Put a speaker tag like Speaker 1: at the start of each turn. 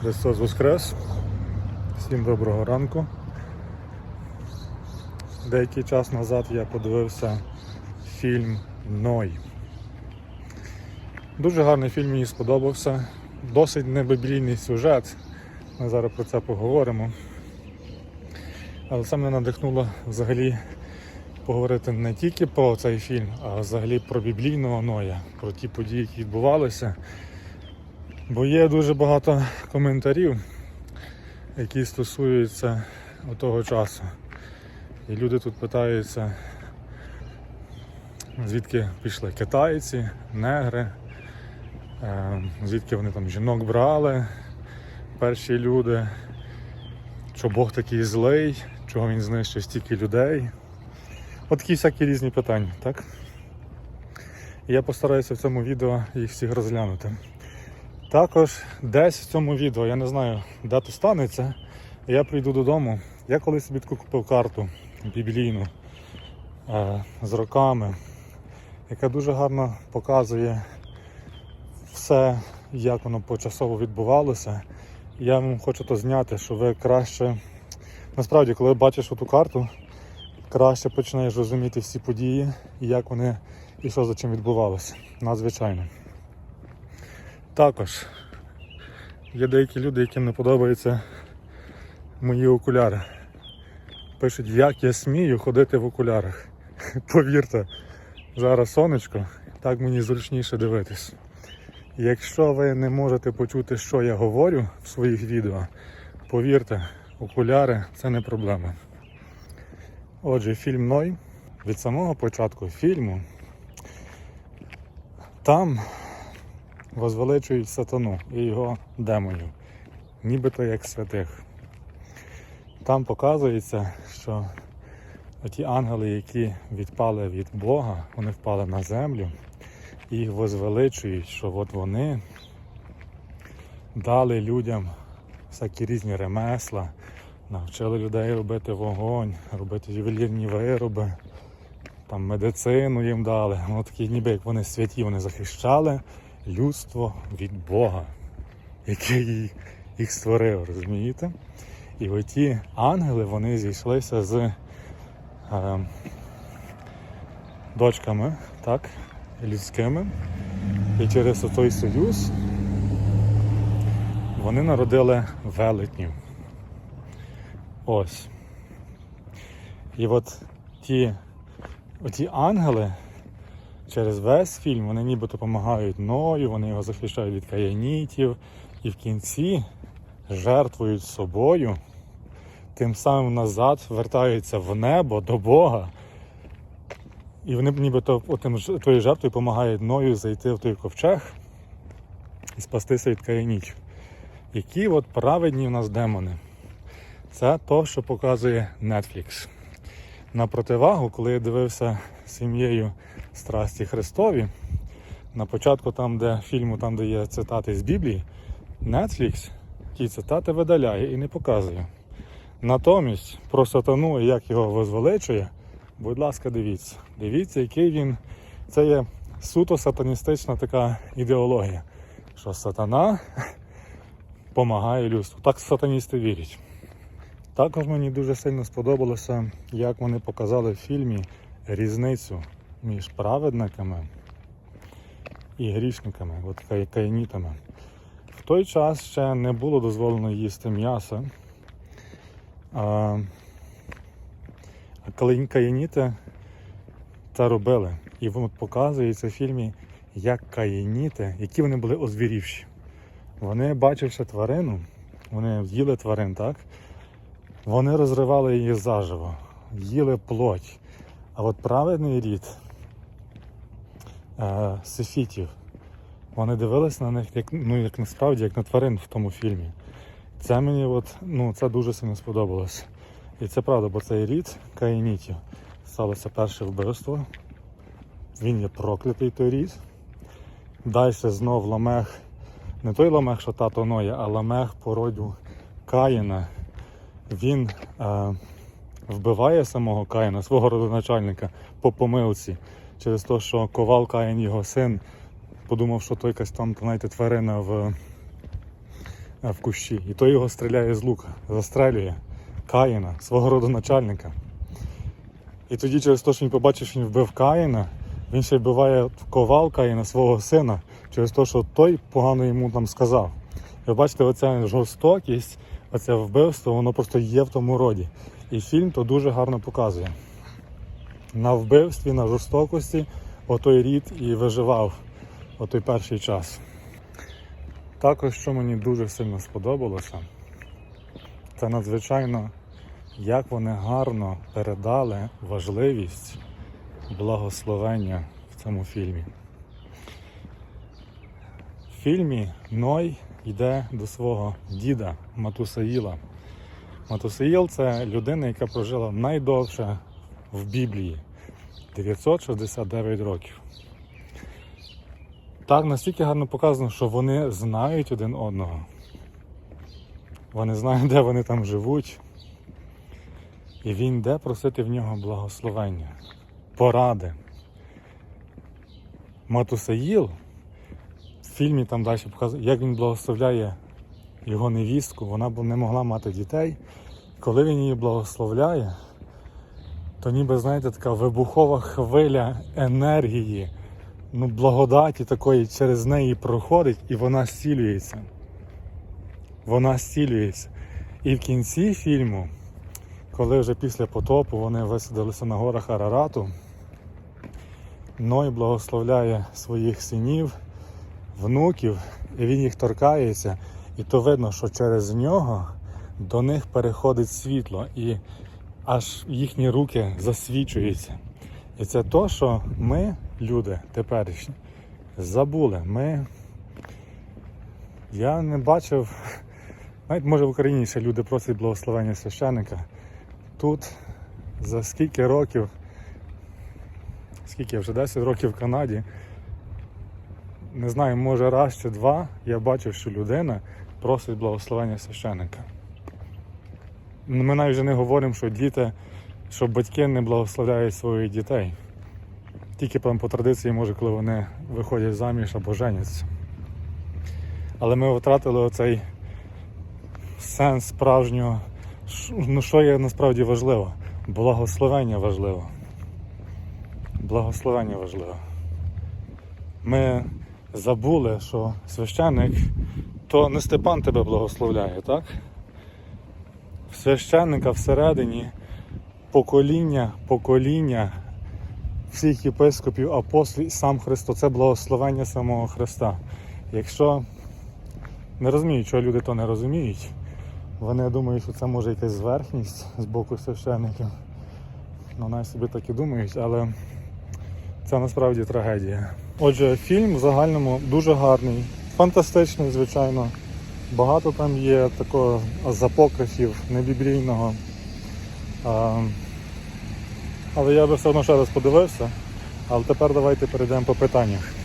Speaker 1: Христос Воскрес. Всім доброго ранку. Деякий час назад я подивився фільм Ной. Дуже гарний фільм мені сподобався. Досить небиблійний сюжет. Ми зараз про це поговоримо. Але це мене надихнуло взагалі поговорити не тільки про цей фільм, а взагалі про біблійного Ноя, про ті події, які відбувалися. Бо є дуже багато коментарів, які стосуються того часу. І люди тут питаються, звідки пішли китайці, негри, е, звідки вони там жінок брали, перші люди, що Бог такий злий, чого він знищив стільки людей. От такі всякі різні питання, так? І я постараюся в цьому відео їх всіх розглянути. Також десь в цьому відео, я не знаю, де то станеться, я прийду додому. Я колись собі таку купив карту біблійну е, з роками, яка дуже гарно показує все, як воно почасово відбувалося. Я вам хочу то зняти, що ви краще. Насправді, коли бачиш оту карту, краще починаєш розуміти всі події і як вони і що за чим відбувалося. Надзвичайно. Також є деякі люди, яким не подобаються мої окуляри. Пишуть, як я смію ходити в окулярах. Повірте, зараз сонечко, так мені зручніше дивитись. Якщо ви не можете почути, що я говорю в своїх відео, повірте, окуляри це не проблема. Отже, фільм Ной від самого початку фільму там возвеличують сатану і його демонів, нібито як святих. Там показується, що ті ангели, які відпали від Бога, вони впали на землю і їх возвеличують, що от вони дали людям всякі різні ремесла, навчили людей робити вогонь, робити ювелірні вироби, там медицину їм дали. Ну такі ніби як вони святі, вони захищали людство від Бога, який їх створив, розумієте? І оті ангели вони зійшлися з е, дочками, так, людськими. І через той союз вони народили велетнів. Ось. І от ті, оті ангели через весь фільм вони нібито допомагають Ною, вони його захищають від каянітів і в кінці жертвують собою, тим самим назад вертаються в небо до Бога. І вони нібито отим, тою жертвою допомагають Ною зайти в той ковчег і спастися від каянітів. Які от праведні в нас демони. Це то, що показує Netflix. На противагу, коли я дивився сім'єю Страсті Христові, на початку там, де фільму, там, де є цитати з Біблії, Netflix ті цитати видаляє і не показує. Натомість про сатану і як його возвеличує, будь ласка, дивіться. Дивіться, який він. Це є суто сатаністична така ідеологія, що сатана допомагає людству. Так сатаністи вірять. Також мені дуже сильно сподобалося, як вони показали в фільмі різницю між праведниками і грішниками, от каїнітами. В той час ще не було дозволено їсти м'ясо. А, каїніти це робили. І воно показується в фільмі, як каїніти, які вони були озвірівші. Вони, бачивши тварину, вони їли тварин, так? Вони розривали її заживо, їли плоть. А от праведний рід е, вони дивились на них як, ну, як насправді, як на тварин в тому фільмі. Це мені от, ну, це дуже сильно сподобалось. І це правда, бо цей рід каїнітів сталося перше вбивство. Він є проклятий той рід. Далі знов ламех, не той ламех, що тато Ноя, а ламех по роду Каїна. Він е, вбиває самого Каїна, свого родоначальника по помилці, через те, що ковал Каїн, його син, подумав, що той якась там, знаєте, тварина в в кущі, і той його стріляє з лука, застрелює Каїна, свого роду начальника. І тоді через те, що він побачив, що він вбив Каїна, він ще вбиває ковал Каїна, свого сина, через те, що той погано йому там сказав. Ви бачите, оця жорстокість, оце вбивство, воно просто є в тому роді. І фільм то дуже гарно показує. На вбивстві, на жорстокості отой рід і виживав отой перший час. Також, що мені дуже сильно сподобалося, це надзвичайно, як вони гарно передали важливість благословення в цьому фільмі. В фільмі Ной йде до свого діда Матусаїла. Матусаїл це людина, яка прожила найдовше в Біблії 969 років. Так настільки гарно показано, що вони знають один одного. Вони знають, де вони там живуть. І він йде просити в нього благословення, поради. Матусаїл фільмі там далі показує, як він благословляє його невістку. Вона не могла мати дітей. Коли він її благословляє, то ніби, знаєте, така вибухова хвиля енергії, ну, благодаті такої через неї проходить і вона зцілюється. Вона зцілюється. І в кінці фільму, коли вже після потопу вони висадилися на горах Арарату, Ной благословляє своїх синів, внуків, і він їх торкається, і то видно, що через нього до них переходить світло, і аж їхні руки засвічуються. І це то, що ми, люди теперішні, забули. Ми... Я не бачив, навіть може в Україні ще люди просять благословення священника. Тут за скільки років, скільки вже 10 років в Канаді, не знаю, може раз чи два, я бачив, що людина просить благословення священника. Ми навіть вже не говоримо, що діти, що батьки не благословляють своїх дітей. Тільки по традиції, може, коли вони виходять заміж або женяться. Але ми втратили оцей сенс справжнього. Ну, що є насправді важливо? Благословення важливо. Благословення важливо. Ми забули, що священник то не Степан тебе благословляє, так? В священника всередині покоління, покоління всіх єпископів, апостолів, сам Христос. Це благословення самого Христа. Якщо не розумію, чого люди то не розуміють, вони думають, що це може якась зверхність з боку священників. Ну, навіть собі так і думають, але це насправді трагедія. Отже, фільм в загальному дуже гарний, фантастичний, звичайно. Багато там є такого з апокрифів, небіблійного. Але я би все одно ще раз подивився. Але тепер давайте перейдемо по питаннях.